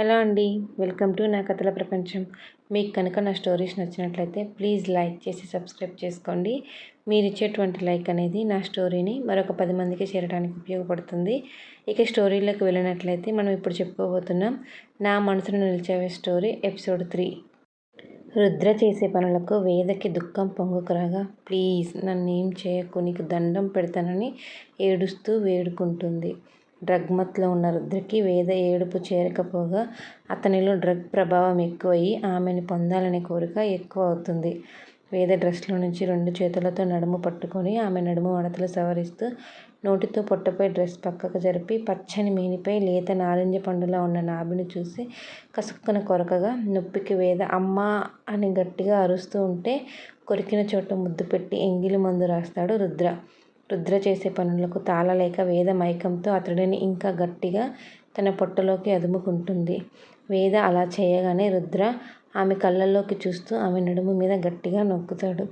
Hello అండి welcome to నా కథల ప్రపంచం. మీకు కనుక నా స్టోరీస్ నచ్చినట్లయితే ప్లీజ్ లైక్ చేసి సబ్స్క్రైబ్ చేసుకోండి. మీరు ఇచ్చేటువంటి లైక్ అనేది నా స్టోరీని మరొక పది మందికి చేరడానికి ఉపయోగపడుతుంది. ఇక స్టోరీలోకి వెళ్ళినట్లయితే మనం ఇప్పుడు చెప్పుకోబోతున్నాం నా మనసును నిలిచేవే స్టోరీ ఎపిసోడ్ త్రీ. రుద్ర చేసే పనులకు వేదకి దుఃఖం పొంగుకురాగా ప్లీజ్ నన్ను ఏం చేయకు నీకు దండం పెడతానని ఏడుస్తూ వేడుకుంటుంది. డ్రగ్మత్లో ఉన్న రుద్రకి వేద ఏడుపు చేరకపోగా అతనిలో డ్రగ్ ప్రభావం ఎక్కువయ్యి ఆమెని పొందాలనే కోరిక ఎక్కువ అవుతుంది వేద డ్రెస్లో నుంచి రెండు చేతులతో నడుము పట్టుకొని ఆమె నడుము మడతలు సవరిస్తూ నోటితో పొట్టపై డ్రెస్ పక్కకు జరిపి పచ్చని మేనిపై లేత నారింజ పండులా ఉన్న నాభిని చూసి కసుక్కున కొరకగా నొప్పికి వేద అమ్మా అని గట్టిగా అరుస్తూ ఉంటే కొరికిన చోట ముద్దు పెట్టి ఎంగిలి మందు రాస్తాడు రుద్ర. రుద్ర చేసే పనులకు తాళలేక వేద మైకంతో అతడిని ఇంకా గట్టిగా తన పొట్టలోకి అదుముకుంటుంది. వేద అలా చేయగానే రుద్ర ఆమె కళ్ళల్లోకి చూస్తూ ఆమె నడుము మీద గట్టిగా నొక్కుతాడు.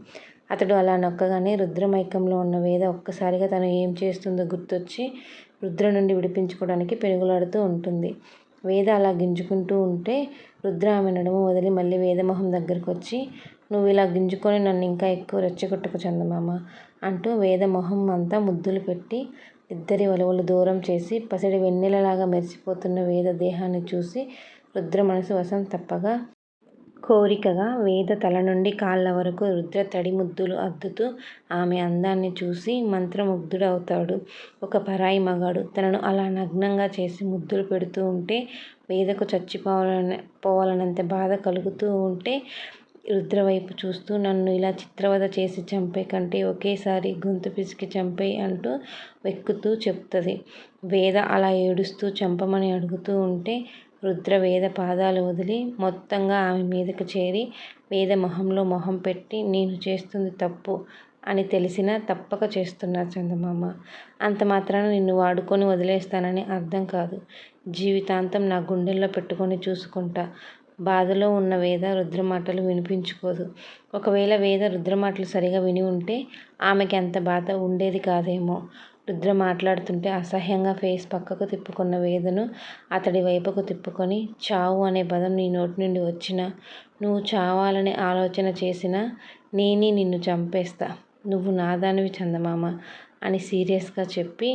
అతడు అలా నొక్కగానే రుద్ర మైకంలో ఉన్న వేద ఒక్కసారిగా తను ఏం చేస్తుందో గుర్తొచ్చి రుద్ర నుండి విడిపించుకోవడానికి పెనుగులాడుతూ ఉంటుంది. వేద అలా గింజుకుంటూ ఉంటే రుద్ర ఆమె నడుము వదిలి మళ్ళీ వేదమొహం దగ్గరకు వచ్చి నువ్వు ఇలా గింజుకొని నన్ను ఇంకా ఎక్కువ రెచ్చగొట్టకు చందమామ అంటూ వేద మొహం అంతా ముద్దులు పెట్టి ఇద్దరి వలువలు దూరం చేసి పసిడి వెన్నెలలాగా మెరిసిపోతున్న వేద దేహాన్ని చూసి రుద్ర మనసు వశం తప్పగా కోరికగా వేద తల నుండి కాళ్ళ వరకు రుద్ర తడి ముద్దులు అద్దుతూ ఆమె అందాన్ని చూసి మంత్రముగ్ధుడవుతాడు. ఒక పరాయి మగాడు. తనను అలా నగ్నంగా చేసి ముద్దులు పెడుతూ ఉంటే వేదకు చచ్చిపోవాలని పోవాలనంత బాధ కలుగుతూ ఉంటే రుద్ర వైపు చూస్తూ నన్ను ఇలా చిత్రవద చేసి చంపే కంటే ఒకేసారి గొంతు పిసికి చంపేయి అంటూ వెక్కుతూ చెప్తుంది. వేద అలా ఏడుస్తూ చంపమని అడుగుతూ ఉంటే రుద్ర వేద పాదాలు వదిలి మొత్తంగా ఆమె మీదకు చేరి వేద మొహంలో మొహం పెట్టి నేను చేస్తుంది తప్పు అని తెలిసినా తప్పక చేస్తున్నా చందమామ. అంత మాత్రాన నిన్ను వాడుకొని వదిలేస్తానని అర్థం కాదు. జీవితాంతం నా గుండెల్లో పెట్టుకొని చూసుకుంటా. బాధలో ఉన్న వేద రుద్రమాటలు వినిపించుకోదు. ఒకవేళ వేద రుద్రమాటలు సరిగా విని ఉంటే ఆమెకి అంత బాధ ఉండేది కాదేమో. రుద్ర మాట్లాడుతుంటే అసహ్యంగా ఫేస్ పక్కకు తిప్పుకున్న వేదను అతడి వైపుకు తిప్పుకొని చావు అనే పదం నీ నోటి నుండి వచ్చిన నువ్వు చావాలనే ఆలోచన చేసినా నేనే నిన్ను చంపేస్తా. నువ్వు నాదానివి చందమామ అని సీరియస్గా చెప్పి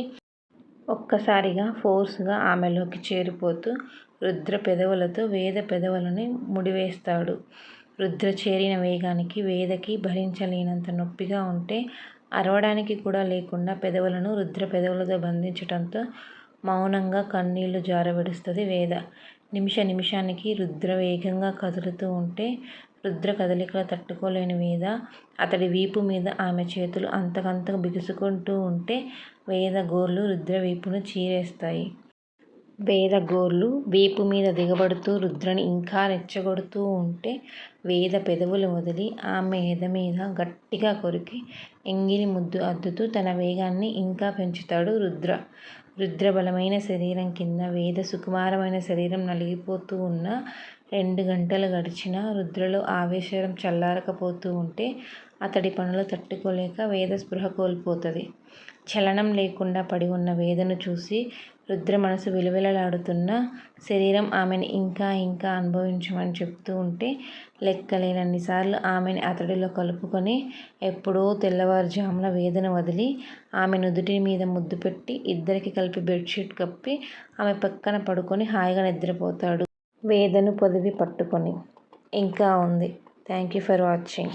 ఒక్కసారిగా ఫోర్స్గా ఆమెలోకి చేరిపోతూ రుద్ర పెదవులతో వేద పెదవులని ముడివేస్తాడు. రుద్ర చేరిన వేగానికి వేదకి భరించలేనంత నొప్పిగా ఉంటే అరవడానికి కూడా లేకుండా పెదవులను రుద్ర పెదవులతో బంధించటంతో మౌనంగా కన్నీళ్ళు జారవిడుస్తుంది వేద. నిమిష నిమిషానికి రుద్ర వేగంగా కదులుతూ ఉంటే రుద్ర కదలికలు తట్టుకోలేని వేద అతడి వీపు మీద ఆమె చేతులు అంతకంతకు బిగుసుకుంటూ ఉంటే వేద గోర్లు రుద్ర వీపును చీరేస్తాయి. వేద గోర్లు వీపు మీద దిగబడుతూ రుద్రని ఇంకా రెచ్చగొడుతూ ఉంటే వేద పెదవులు వదిలి ఆమె ఎద మీద గట్టిగా కొరికి ఎంగిలి ముద్దు అద్దుతూ తన వేగాన్ని ఇంకా పెంచుతాడు రుద్ర. రుద్ర బలమైన శరీరం కింద వేద సుకుమారమైన శరీరం నలిగిపోతూ ఉన్న రెండు గంటలు గడిచినా రుద్రలో ఆవేశం చల్లారకపోతూ ఉంటే అతడి పనులు తట్టుకోలేక వేద స్పృహ కోల్పోతుంది. చలనం లేకుండా పడి ఉన్న వేదను చూసి రుద్ర మనసు విలవిలలాడుతున్న శరీరం ఆమెను ఇంకా ఇంకా అనుభవించమని చెప్తూ ఉంటే లెక్కలేనన్నిసార్లు ఆమెను అతడిలో కలుపుకొని ఎప్పుడో తెల్లవారుజామున వేదన వదిలి ఆమె నుదుటి మీద ముద్దు పెట్టి ఇద్దరికి కలిపి బెడ్షీట్ కప్పి ఆమె పక్కన పడుకొని హాయిగా నిద్రపోతాడు. వేదను పొదివి పట్టుకొని. ఇంకా ఉంది. Thank you for watching.